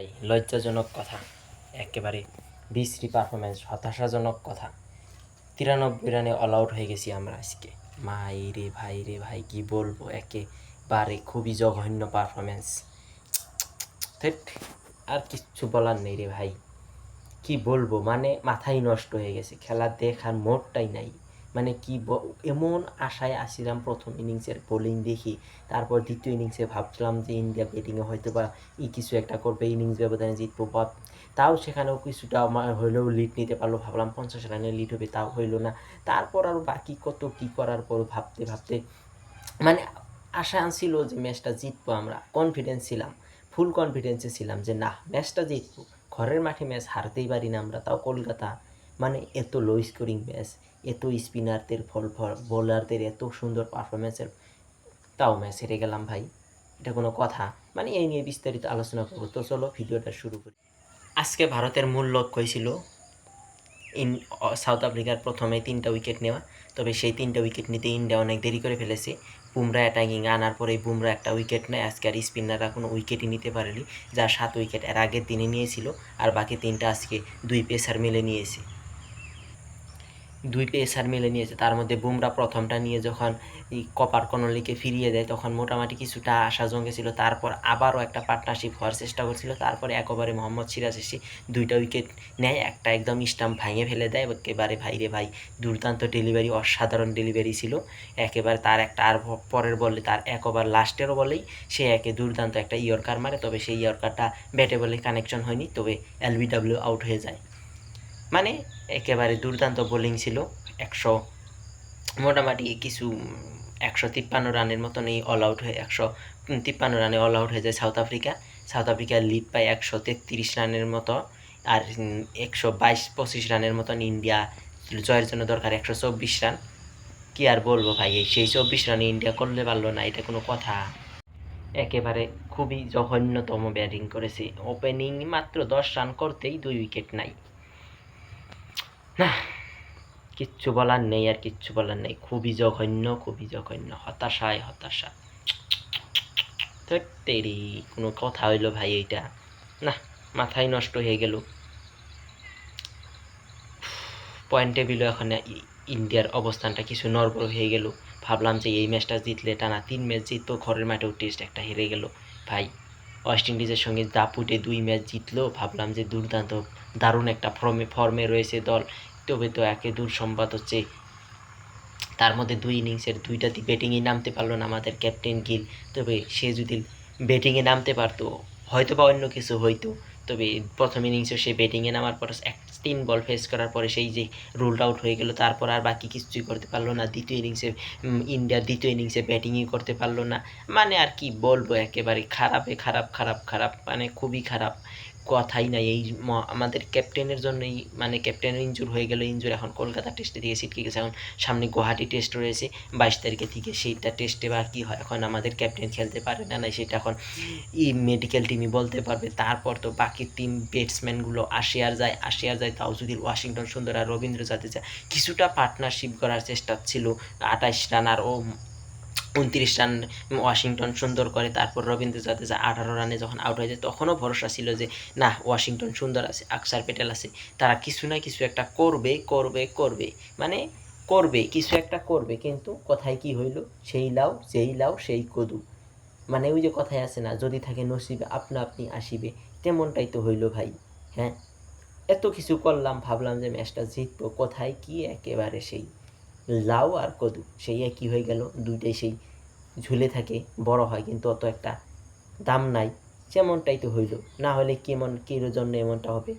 লজ্জাজনক কথা। একেবারে বিশ্রী পারফরমেন্স হতাশাজনক কথা। তিরানব্বই রানে অল আউট হয়ে গেছি আমরা আজকে। মাই রে ভাই রে ভাই, কি বলব? একেবারে খুবই জঘন্য পারফরমেন্স আর কিচ্ছু বলার নেই রে ভাই। কি বলব? মানে মাথাই নষ্ট হয়ে গেছে। খেলা দেখার মোড়টাই নাই। মানে কি এমন আশায় আসিলাম প্রথম ইনিংসের বোলিং দেখি। তারপর দ্বিতীয় ইনিংসে ভাবছিলাম যে ইন্ডিয়া ব্যাটিংয়ে হয়তো বা ই কিছু একটা করবে, ইনিংস ব্যবধানে জিতবো। বা তাও সেখানেও কিছুটা আমার লিড নিতে পারল। ভাবলাম পঞ্চাশ রানের লিড হবে, তাও হইল না। তারপর আরও বাকি কত কী করার পর ভাবতে ভাবতে মানে আশা ছিল যে ম্যাচটা জিতবো আমরা। কনফিডেন্স ছিলাম। ফুল কনফিডেন্সে ছিলাম যে, না ম্যাচটা জিতবো। ঘরের মাঠে ম্যাচ হারতেই পারি না আমরা, তাও কলকাতা। মানে এত লো স্কোরিং ম্যাচ এত স্পিনারদের ফল বোলারদের এত সুন্দর পারফরমেন্সের তাও ম্যাচ হেরে গেলাম ভাই। এটা কোনো কথা? মানে এই নিয়ে বিস্তারিত আলোচনা করব। তো চলো ভিডিওটা শুরু করি। আজকে ভারতের মূল লক্ষ্যই ছিল ইন সাউথ আফ্রিকার প্রথমে তিনটা উইকেট নেওয়া। তবে সেই তিনটা উইকেট নিতে ইন্ডিয়া অনেক দেরি করে ফেলেছে। বুমরা অ্যাটাকিং আনার পরে বুমরা একটা উইকেট নেয়। আজকে আর স্পিনাররা কোনো উইকেটই নিতে পারেনি। যা সাত উইকেট এর আগের দিনে নিয়েছিল। আর বাকি তিনটা আজকে দুই পেসার মিলে নিয়েছে। দুই পেসার মিলে নিয়েছে। তার মধ্যে বুমরা প্রথমটা নিয়ে যখন এই কপার কনলিকে ফিরিয়ে দেয়, তখন মোটামুটি কিছুটা আশা জঙ্গেছিল তারপর আবারও একটা পার্টনারশিপ হওয়ার চেষ্টা করছিল। তারপরে একবারে মোহাম্মদ সিরাজ এসে দুইটা উইকেট নেয়। একটা একদম স্টাম্প ভাঙে ফেলে দেয়। একেবারে ভাইরে ভাই, দুর্দান্ত ডেলিভারি অসাধারণ ডেলিভারি ছিল। একেবারে তার একটা আর পরের বলে, তার এক ওভার লাস্টেরও বলেই সে একে দুর্দান্ত একটা ইয়র্কার মারে। তবে সেই ইয়র্কারটা ব্যাটে বলে কানেকশন হয়নি। তবে এলবিডাব্লিউ আউট হয়ে যায়। মানে একেবারে দুর্দান্ত বোলিং ছিল। একশো মোটামুটি কিছু, একশো তিপ্পান্ন রানের মতন এই অল আউট হয়ে, একশো তিপ্পান্ন রানে অল আউট হয়ে যায় সাউথ আফ্রিকা সাউথ আফ্রিকার লিড পায় একশো তেত্রিশ রানের মতো আর একশো বাইশ, পঁচিশ রানের মতন ইন্ডিয়া জয়ের জন্য দরকার একশো চব্বিশ রান। কি আর বলব ভাই, এই সেই চব্বিশ রানে ইন্ডিয়া করলে পারল না, এটা কোনো কথা। একেবারে খুবই জঘন্যতম ব্যাটিং করেছে। ওপেনিং মাত্র দশ রান করতেই দুই উইকেট নাই। কিচ্ছু বলার নেই আর কিচ্ছু বলার নেই। খুবই জঘন্য খুবই জঘন্য। হতাশায় হতাশা। তেরি, কোনো কথা হইল ভাই এইটা। না, মাথায় নষ্ট হয়ে গেল। পয়েন্ট টেবিলও এখন ইন্ডিয়ার অবস্থানটা কিছু নর্বল হয়ে গেল। ভাবলাম যে এই ম্যাচটা জিতলে টানা তিন ম্যাচ জিতবো, ঘরের মাঠেও টেস্ট একটা হেরে গেল। ভাই ওয়েস্ট ইন্ডিজের সঙ্গে দাপুটে দুই ম্যাচ জিতলো। ভাবলাম যে দুর্দান্ত, দারুণ একটা ফর্মে ফর্মে রয়েছে দল। তবে তো একে দূর সম্বাদ হচ্ছে, তার মধ্যে দুই ইনিংসের দুইটাতে ব্যাটিংয়ে নামতে পারল না আমাদের ক্যাপ্টেন গিল তবে সে যদি ব্যাটিংয়ে নামতে পারতো হয়তো বা অন্য কিছু হইতো। তবে প্রথম ইনিংসে সে ব্যাটিংয়ে নামার পর এক তিন বল ফেস করার পরে সেই যে রুলড আউট হয়ে গেল, তারপর আর বাকি কিছুই করতে পারল না। দ্বিতীয় ইনিংসে ইন্ডিয়ার দ্বিতীয় ইনিংসে ব্যাটিংই করতে পারল না। মানে আর কি বলব, একেবারে খারাপে খারাপ খারাপ খারাপ মানে খুবই খারাপ। কথাই নাই, এই আমাদের ক্যাপ্টেনের জন্যই মানে ক্যাপ্টেন ইঞ্জুর হয়ে গেল ইঞ্জুর এখন কলকাতা টেস্টে দিয়ে ছিটকে গেছে, এখন সামনে গুয়াহাটি টেস্ট রয়েছে, বাইশ তারিখে থেকে সেইটা টেস্টে বা কী হয়, এখন আমাদের ক্যাপ্টেন খেলতে পারে না না সেটা এখন ই মেডিকেল টিমই বলতে পারবে, তারপর তো বাকি টিম ব্যাটসম্যানগুলো আসে আর যায়, আসে আর যায়, তাও যদি ওয়াশিংটন সুন্দর আর রবীন্দ্র জাদেজা কিছুটা পার্টনারশিপ করার চেষ্টা ছিল, আঠাশ রান আর ও উনত্রিশ রান ওয়াশিংটন সুন্দর করে, তারপর রবীন্দ্র জাদেজা আঠারো রানে যখন আউট হয়ে যায়, তখনও ভরসা ছিল যে, না, ওয়াশিংটন সুন্দর আছে, আকসার প্যাটেল আছে। তারা কিছু না কিছু একটা করবে করবে করবে মানে করবে, কিছু একটা করবে, কিন্তু কথায় কি হইল? সেই লাও যেই লাও, সেই কদু। মানে ওই যে কথায় আছে না, যদি থাকে নসিবে, আপনা আপনি আসিবে। তেমনটাই তো হইল ভাই হ্যাঁ? এত কিছু করলাম, ভাবলাম যে ম্যাচটা জিতবো, কোথায় কি একেবারে সেই। লাউ আর কদু, সেই একই হয়ে গেল। দুইটাই সেই ঝুলে থাকে, বড় হয়, কিন্তু অত একটা দাম নাই। যেমনটাই তো হইল। না হলে কেমন কির জন্য এমনটা হবে?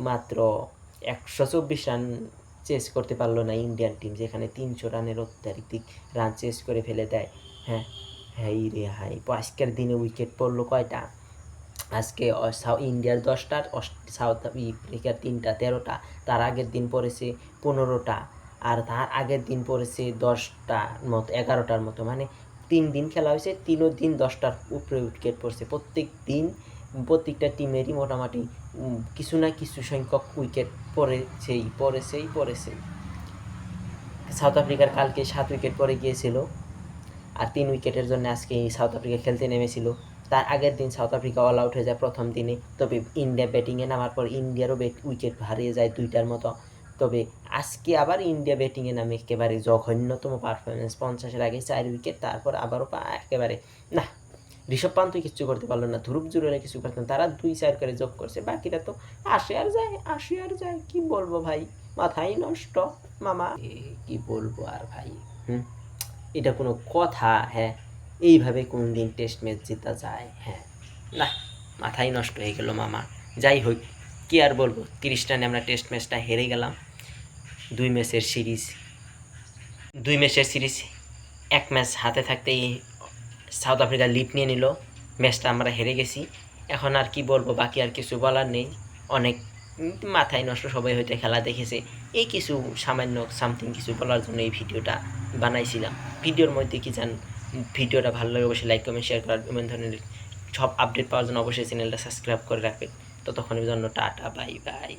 মাত্র একশো চব্বিশ রান চেস করতে পারল না ইন্ডিয়ান টিম, যেখানে তিনশো রানের অত্যাধিক রান চেস করে ফেলে দেয়। হ্যাঁ হাই রে হাই আজকের দিনে উইকেট পড়ল কয়টা? আজকে ইন্ডিয়ার দশটার অস- সাউথ আফ্রিকার তিনটা, তেরোটা, তার আগের দিন পড়েছে পনেরোটা। আর তার আগের দিন পড়েছে দশটার মতো, এগারোটার মতো। মানে তিন দিন খেলা হয়েছে, তিনও দিন দশটার উপরে উইকেট পড়ছে। প্রত্যেক দিন প্রত্যেকটা টিমেরই মোটামুটি কিছু না কিছু সংখ্যক উইকেট পড়েছেই পড়েছেই পড়েছেই। সাউথ আফ্রিকার কালকে সাত উইকেট পরে গিয়েছিল আর তিন উইকেটের জন্য আজকে সাউথ আফ্রিকা খেলতে নেমেছিল। তার আগের দিন সাউথ আফ্রিকা অল আউট হয়ে যায় প্রথম দিনে। তবে ইন্ডিয়া ব্যাটিংয়ে নামার পর ইন্ডিয়ারও উইকেট হারিয়ে যায় দুইটার মতো। তবে আজকে আবার ইন্ডিয়া ব্যাটিংয়ে নামে একেবারে জঘন্যতম পারফরমেন্স পঞ্চাশের আগে চার উইকেট তারপর আবারও পা- একেবারে, না, ঋষভ পান্ত কিচ্ছু করতে পারল না, ধ্রুব জুরেরা কিছু করতেন তারা দুই চার করে যোগ করছে বাকিরা তো আসে আর যায়, আসে আর যায়, কি বলব ভাই? মাথাই নষ্ট, মামা। কি বলব আর ভাই? হুম, এটা কোনো কথা হ্যাঁ এইভাবে কোন দিন টেস্ট ম্যাচ জেতা যায় হ্যাঁ না মাথাই নষ্ট হয়ে গেল মামা। যাই হোক, কি আর বলব, তিরিশ রানে আমরা টেস্ট ম্যাচটা হেরে গেলাম। দুই ম্যাচের সিরিজ। দুই ম্যাচের সিরিজ, এক ম্যাচ হাতে থাকতেই সাউথ আফ্রিকা লিড নিয়ে নিল। ম্যাচটা আমরা হেরে গেছি। এখন আর কি বলব, বাকি আর কিছু বলার নেই। অনেক মাথায় নষ্ট সবাই হয়তো খেলা দেখেছে। এই কিছু সামান্য সামথিং কিছু বলার জন্য এই ভিডিওটা বানাইছিলাম। ভিডিওর মধ্যে কি জান ভিডিওটা ভালো লাগে অবশ্যই লাইক কমেন্ট শেয়ার করার এমন ধরনের সব আপডেট পাওয়ার জন্য অবশ্যই চ্যানেলটা সাবস্ক্রাইব করে রাখবেন। ততক্ষণের জন্য টাটা বাই বাই